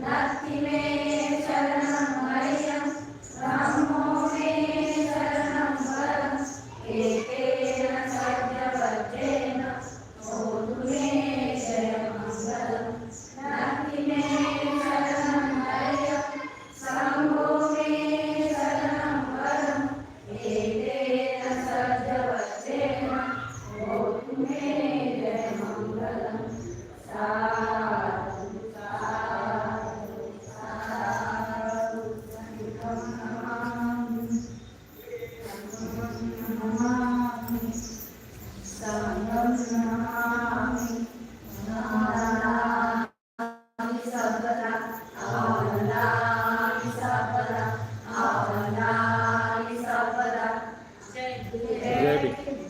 जय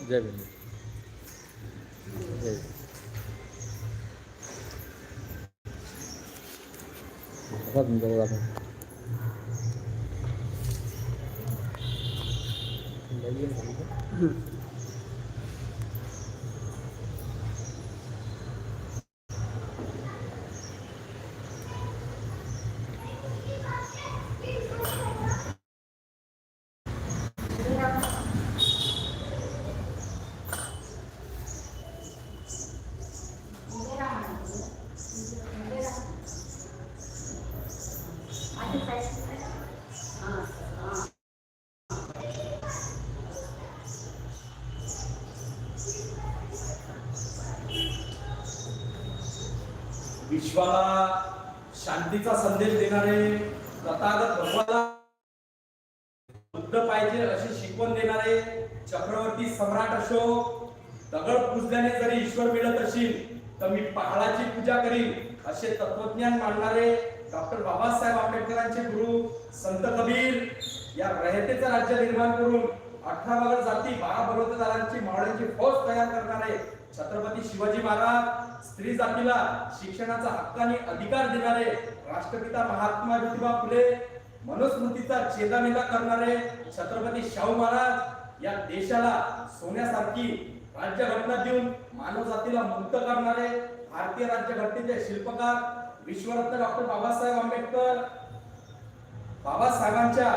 भीम जय भीम जय आता तुमच्याकडे विश्वाला शांतीचा संदेश देणारे तथागत भगवाला बुद्ध पाहिजे अशी शिकवण देणारे चक्रवर्ती सम्राट अशोक दगड पुजल्याने जरी ईश्वर मिळत असेल तर मी पहाडाची पूजा करीन असे तत्वज्ञान मांडणारे डॉक्टर बाबासाहेब आंबेडकरांचे गुरु संत कबीर या रयतेचं राज्य निर्माण करून अठरा बारा जाती बारा बलवतदारांची मावळ्यांची फौज तयार करणारे छत्रपती शिवाजी महाराज स्त्री जातीला शिक्षणाचा हक्काने अधिकार देणारे राष्ट्रपिता महात्मा ज्योतिबा फुले मनुस्मृतीचा छेदामेदा करणारे छत्रपती शाहू महाराज या देशाला सोन्यासारखी राज्यघटना देऊन मानव जातीला मुक्त करणारे भारतीय राज्यघटनेचे शिल्पकार विश्वरत्न डॉक्टर बाबासाहेब आंबेडकर. बाबासाहेबांच्या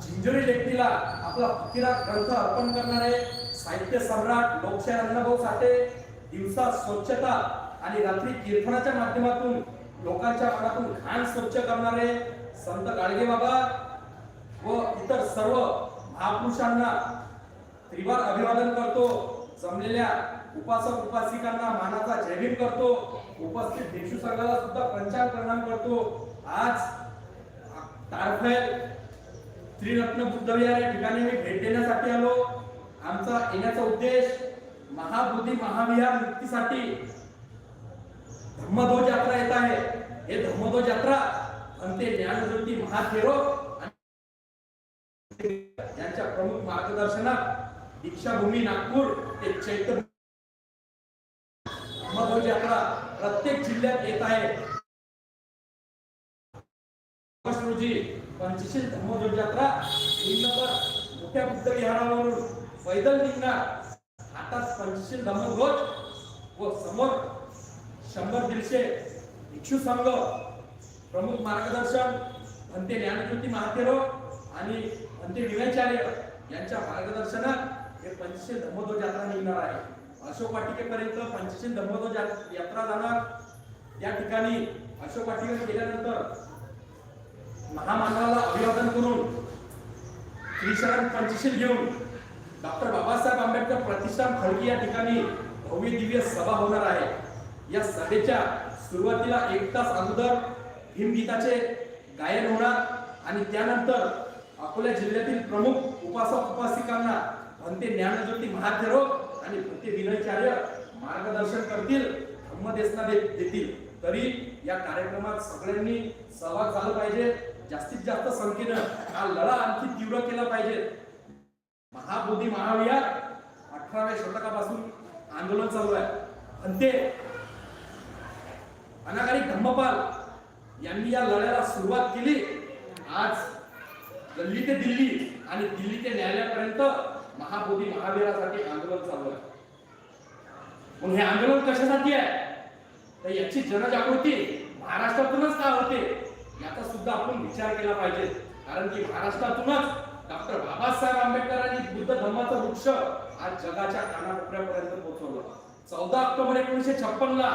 झिंजुरी लेखणीला आपला फकिरा ग्रंथ अर्पण करणारे साहित्य सम्राट लोकशाही अण्णाभाऊ साठे दिवसा स्वच्छता आणि रात्री कीर्तनाच्या माध्यमातून लोकांच्या मनातून घाण स्वच्छ करणारे संत गाडगे बाबा व इतर सर्व महापुरुषांना त्रिवार अभिवादन करतो. जमलेल्या उपासक उपासिकांना मानाचा जयभीम करतो. उपस्थित भिक्षू संघाला सुद्धा पंचांग प्रणाम करतो. आज तारफेल त्रिरत्न बुद्धविहार या ठिकाणी मी भेट देण्यासाठी आलो. आमचा येण्याचा उद्देश महाबोधी महाविहार मुक्तीसाठी धम्मध्वज यात्रा येत आहे. हे धम्मध्वज यात्रा अंते ज्ञानज्योती महाथेरो यांच्या प्रमुख मार्गदर्शनात दीक्षाभूमी नागपूर ते चैतन्य धम्मध्वज यात्रा प्रत्येक जिल्ह्यात येत आहे. रोजी पंचशील धम्मध्वज यात्रा श्रीनगर मोठ्या बुद्ध विहारावरून पैदल निघणार. हातात पंचशील धम्मध्वज व समोर शंभर दीडशे भिक्षू संघ प्रमुख मार्गदर्शन भंते ज्ञानज्योती महातेरो आणि भंते विनाचार्य यांच्या मार्गदर्शनात हे पंचशील धम्मध्वज यात्रा निघणार आहे. अशोक वाटिकेपर्यंत पंचशील धम्मध्वज यात्रा जाणार. या ठिकाणी अशोक वाटिकेवर गेल्यानंतर महामानवाला अभिवादन करून श्रीशरण पंचशील घेऊन डॉक्टर बाबासाहेब आंबेडकर प्रतिष्ठान खडकी या ठिकाणी भव्य दिव्य सभा होणार आहे. या सभेच्या सुरुवातीला एक तास अगोदर भीमगीताचे गायन होणार आणि त्यानंतर अकोला जिल्ह्यातील प्रमुख उपासक उपासिकांना भंते ज्ञानज्योती महाथेरो आणि भंते विनयचार्य मार्गदर्शन करतील धम्मदेशना दे- देतील. तरी या कार्यक्रमात सगळ्यांनी सहभाग झाला पाहिजे. जास्तीत जास्त संख्येनं हा लढा आणखी तीव्र केला पाहिजे. महाबोधी महाविहार अठराव्या शतकापासून आंदोलन चालू आहे. अंते अनागारी धम्मपाल यांनी या लढ्याला सुरुवात केली. आज गल्ली ते दिल्ली आणि दिल्ली ते न्यायालयापर्यंत महाबोधी महावीरासाठी आंदोलन चालू आहे. मग हे आंदोलन कशासाठी आहे? तर याची जनजागृती महाराष्ट्रातूनच का होते? याचा सुद्धा आपण विचार केला पाहिजे. कारण की महाराष्ट्रातूनच डॉक्टर बाबासाहेब आंबेडकरांनी बुद्ध धर्माचा वृक्ष आज जगाच्या कानाकोपऱ्यापर्यंत पोहोचवलं. चौदा ऑक्टोबर एकोणीशे छप्पन ला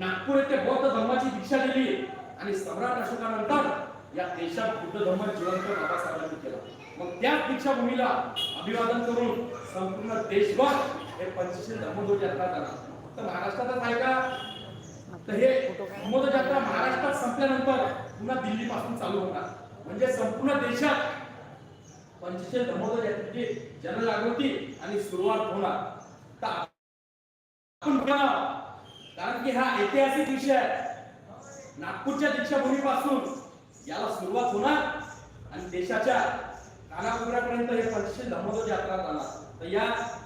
नागपूर येथे बौद्ध धर्माची दीक्षा दिली आणि सम्राट अशोकानंतर या देशात बुद्ध धर्म जिवंत बाबासाहेबांनी केला. मग त्याच दीक्षाभूमीला अभिवादन करून संपूर्ण देशभर हे पंचशील धर्मध्वज यात्रा करा फक्त महाराष्ट्रातच आहे का? तर हे धर्मध्वज यात्रा महाराष्ट्रात संपल्यानंतर पुन्हा दिल्ली पासून चालू होणार. म्हणजे संपूर्ण देशात पंचशील धर्मध्वज यात्रेची जनजागृती आणि सुरुवात होणार. तर आपण कारण की हा ऐतिहासिक विषय आहे. नागपूरच्या दीक्षाभूमीपासून याला सुरुवात होणार आणि देशाच्या कानाकोपऱ्यापर्यंत हे पंचशील धर्मध्वज यात्रा जाणार. तर या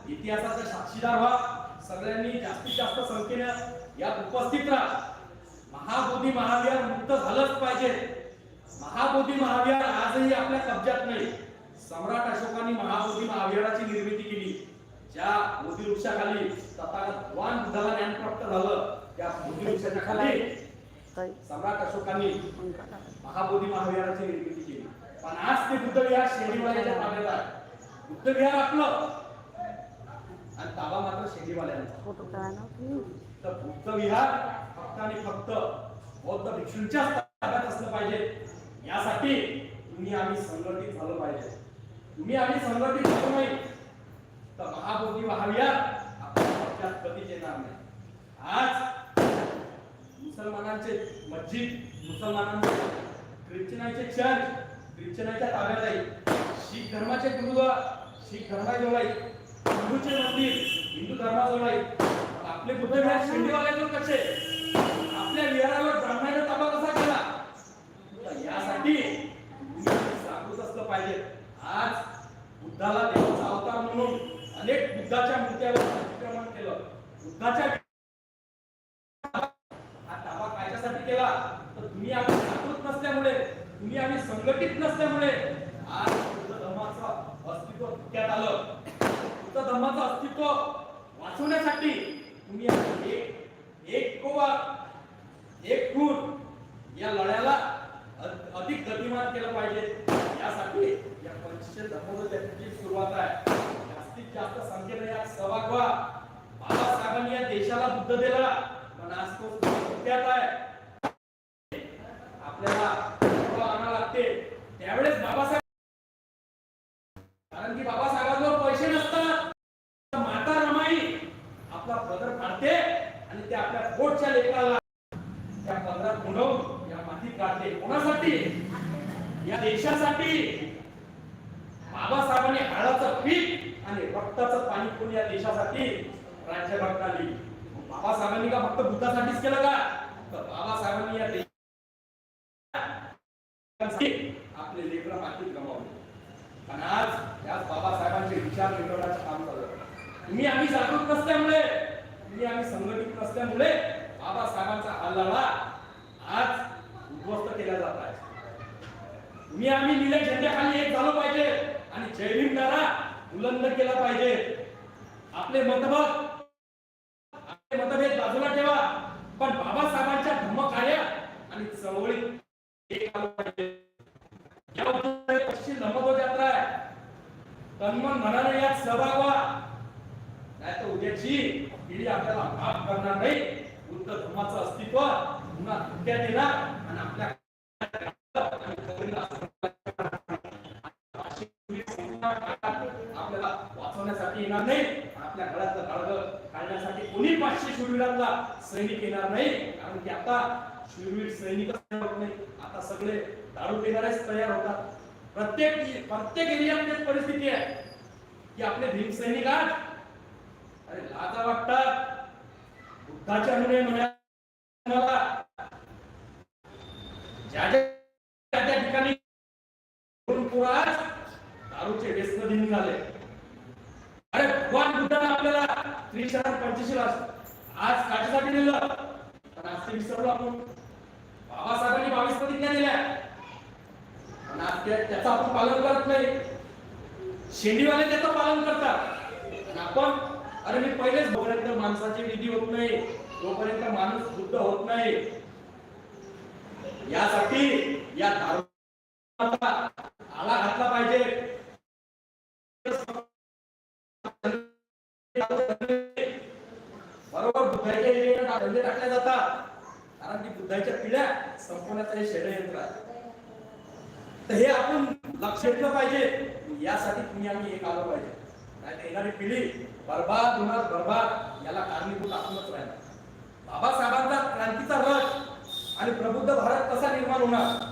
इतिहासाचा साक्षीदार व्हा. सगळ्यांनी जास्तीत जास्त संख्येनं यात उपस्थित राहा. महाबोधी महाविहार मुक्त झालंच पाहिजे. महाबोधी महाविहार आजही आपल्या कब्जात नाही. सम्राट अशोकाने महाबोधी महाविहाराची निर्मिती केली. ज्या बोधी वृक्षाखाली तथागतवान बुद्धाला ज्ञान प्राप्त झालं त्या बोधी वृक्षाच्या खाली सम्राट अशोकांनी महाबोधी महाविहाराची निर्मिती केली. पण आज ते बुद्धविहार विहार शेरीवाल्याच्या ताब्यात आहे. बुद्धविहार आपलं. आणि ताबा मात्र शेरीवाल्यांचा तर बुद्धविहार फक्त आणि फक्त बौद्ध भिक्षूंच्याच ताब्यात असलं पाहिजे. यासाठी तुम्ही आम्ही संघटित झालं पाहिजे. तुम्ही आम्ही संघटित होतो नाही. तर महाबोधी व्हाव्या आपल्या कधीच येणार नाही. आज मुसलमानांचे मस्जिद मुसलमानांचे ख्रिश्चनांचे चर्च ख्रिश्चनाच्या ताब्यात आहे. शीख धर्माचे गुरुद्वार शीख धर्माजवळ आहे. हिंदूचे मंदिर हिंदू धर्माजवळ आहे. आपले बुद्ध विहार शिंदेवाल्याजवळ कसे? आपल्या विहारावर ब्राह्मणाचा ताबा कसा केला तर यासाठी तुम्ही जागृत असलं पाहिजे आज बुद्धाला देवाचा अवतार म्हणून अनेक बुद्धाच्या मूर्त्यावर अतिक्रमण केलं. बुद्धाच्या हा दावा कायच्यासाठी केला? तर तुम्ही आम्ही जागृत नसल्यामुळे तुम्ही आम्ही संघटित नसल्यामुळे आज बुद्ध धर्माचं अस्तित्व धोक्यात आलं. बुद्ध धर्माचं अस्तित्व वाचवण्यासाठी तुम्ही एक एक कोवा एक खून या लढ्याला अधिक गतिमान केलं पाहिजे. यासाठी या पंचशील सुरुवात आहे. जास्तीत जास्त संख्येने सहभाग व्हा बाबासाहेबांनी या देशाला बुद्ध दिला. पण आज तो आहे. आपल्याला लागते. त्यावेळेस बाबासाहेब कारण की पैसे नसतात. माता रमाई आपला पदर फाडते आणि ते आपल्या पोटच्या लेकराला त्या पदरात गुंडवून या मातीत काढते कोणासाठी? या देशासाठी. आबासाहेबांनी हाडाचं पीठ आणि रक्ताचं पाणी करून या देशासाठी राज्यघटना लिहिली बाबासाहेबांनी का फक्त बुद्धासाठीच केलं का? तर बाबासाहेबांनी या देशासाठी आपले लेकरं मातीत गमावले. पण आज या बाबासाहेबांचे विचार मिटवण्याचं काम चालू मी आम्ही जागरूक नसल्यामुळे मी आम्ही संघटित नसल्यामुळे बाबासाहेबांचा हा आज उद्ध्वस्त केला जात आहे. मी आम्ही निलय झेंड्याखाली एक झालो पाहिजे. आणि जैविक नारा उल्लंघन केला पाहिजे. आपले मतभेद आपले मतभेद बाजूला ठेवा. पण बाबासाहेबांच्या धर्मकार्यात एक आलं पाहिजे. पश्चिम धर्मध्वज यात्रा आहे. तन्मन मनाने यात सहभाग व्हा. नाही तर उद्याची पिढी आपल्याला माफ करणार नाही. बुद्ध धर्माचं अस्तित्व पुन्हा धोक्यात येणार आणि आपल्या वाचवण्यासाठी येणार नाही. आपल्या गळ्यातलं गाडगं काढण्यासाठी कोणी पाचशे शूरवीरांना सैनिक येणार नाही. कारण की आता शूरवीर सैनिक आता सगळे दारू पिणारेच तयार होतात. प्रत्येक प्रत्येक एरियामध्ये परिस्थिती आहे. की आपले भीम सैनिक आज अरे लाजा वाटतात बुद्धाच्या अनुनय म्हणाला ज्या ज्या ठिकाणी दारूचे व्यसन दिन झाले अरे भगवान बुद्धाने आपल्याला त्रिशरण पंचशील आज काठीसाठी दिलं पण आज ते विसरलो आपण बाबासाहेबांनी बावीस प्रतिज्ञा दिल्या पण आज त्याचं आपण पालन करत नाही. शेंडीवाले त्याचं पालन करतात. आणि आपण अरे मी पहिलेच जोपर्यंत माणसाची विधी होत नाही तोपर्यंत माणूस बुद्ध होत नाही. यासाठी या दारू एरियाला धंदे जातात. कारण की बुद्धाच्या पिढ्या संपवण्याचं हे षडयंत्र आहे. तर हे आपण लक्ष ठेवलं पाहिजे. यासाठी तुम्ही आम्ही एक आलो पाहिजे. नाही येणारी पिढी बरबाद होणार बरबाद. याला कारणीभूत आपणच राहणार. बाबासाहेबांचा क्रांतीचा रथ आणि प्रबुद्ध भारत कसा निर्माण होणार?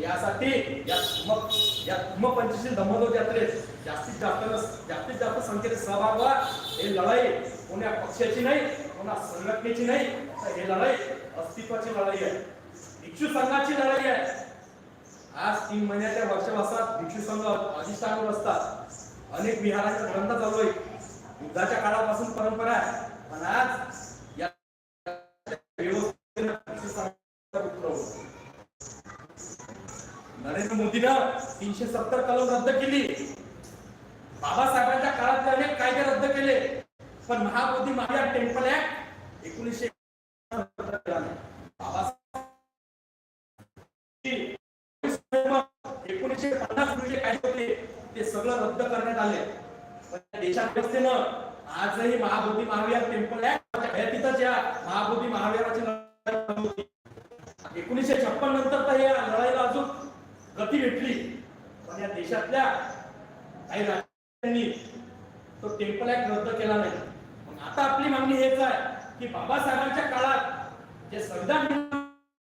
यासाठी या मग या कुंभ पंचशील धम्मदोज यात्रेत जास्तीत जास्त जास्तीत जास्त संख्येने सहभाग व्हा. हे लढाई कोण्या पक्षाची नाही पुन्हा संघटनेची नाही तर हे लढाई अस्तित्वाची लढाई आहे. भिक्षू संघाची लढाई आहे. आज तीन महिन्याच्या वर्षवासात भिक्षू संघ अधिष्ठानावर असतात. अनेक विहारांचा ग्रंथ चालू आहे. युद्धाच्या काळापासून परंपरा आहे. पण आज या नरेंद्र मोदीनं तीनशे सत्तर कलम रद्द केली. बाबासाहेबांच्या काळातले अनेक कायदे रद्द केले. पण महाबोधी माया टेम्पल ऍक्ट एकोणीसशे एकोणीसशे पन्नास रोजी काय होते? ते सगळं रद्द करण्यात आले. पण त्या देशात व्यवस्थेनं आजही महाबोधी महावीर टेम्पल ऍक्ट हयातीतच या महाबोधी महावीराची लढाई होती. एकोणीसशे छप्पन नंतर तर या लढाईला अजून गती भेटली. पण या देशातल्या काही राज्यांनी तो टेम्पल ऍक्ट रद्द केला नाही. आता आपली मागणी हेच आहे की बाबासाहेबांच्या काळात जे संविधान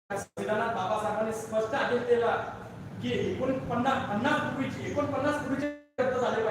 संविधानात बाबासाहेबांनी स्पष्ट आदेश दिला की एकोणपन्नास पन्नास पूर्वीची एकोणपन्नास पूर्वीचे झाले